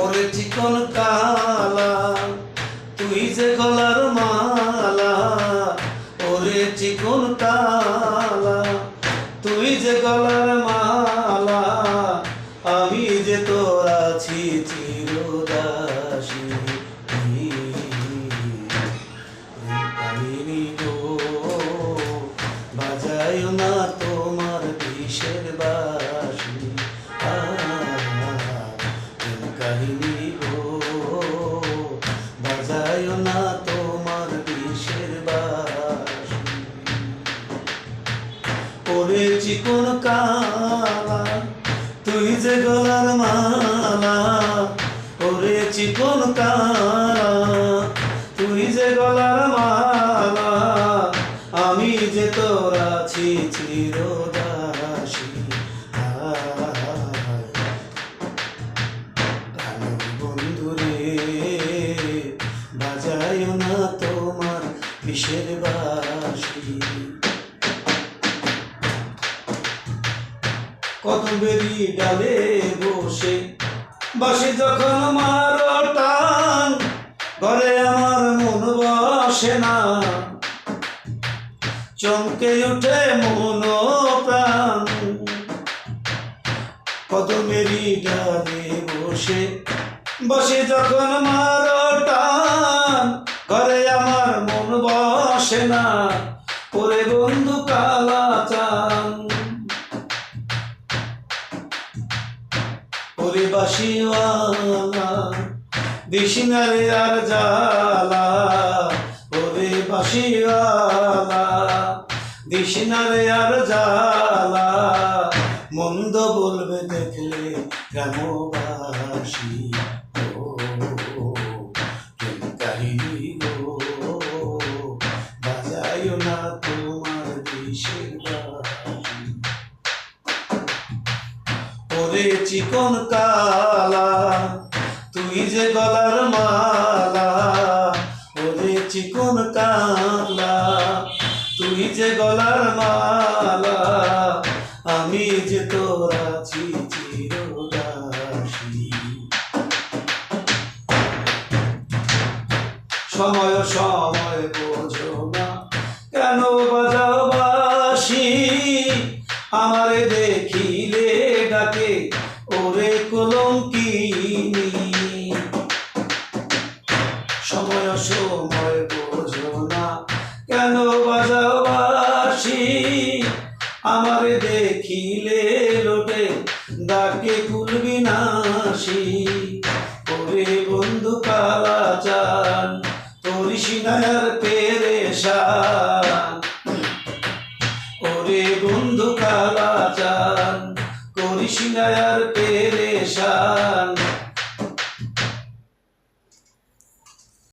ওরে চিকন কালা? তুই যে গলার মালা, ওরে চিকন কালা? তুই যে গলার মালা, আমি যে তোরা আছি না তোমার বিষের বাসি। ওরে চিকন কালা, তুই যে গলার মালা, ওরে চিকন কালা, তুই যে গলার মালা, আমি যে তোর আছি চিরদাসী। বিষের বাসী কত বেরি ডালে বসে বসে যখন আমার টান ঘরে আমার মন বসে না। চমকে উঠে মন প্রাণ। কত মেরি ডালে বসে বসে যখন আমার টান বসে না ওরে বন্ধু কালা চান ওরে বাসিওয়ালা, দিশিনারে আর জালা ওরে বাসিওয়ালা, দিশিনারে আর জালা মন্দ বলবে দেখলে গ্রামবাসী ও ওরে চিকন কালা, তুই যে গলার মালা, ওরে চিকন কালা, তুই যে গলার মালা, আমি যে তোর সময় সময় বোঝো না, কেন বাজাও বাসি, আমারে দেখিলে কলঙ্কিনী সময় সময় বোঝো না, কেন বাজাও বাসি আমারে দেখিলে লোটে ডাকে কুলবি নাসি ওরে বন্ধু কালা চান তোর সিনায়ার পেরেশান। বন্ধু কালা চান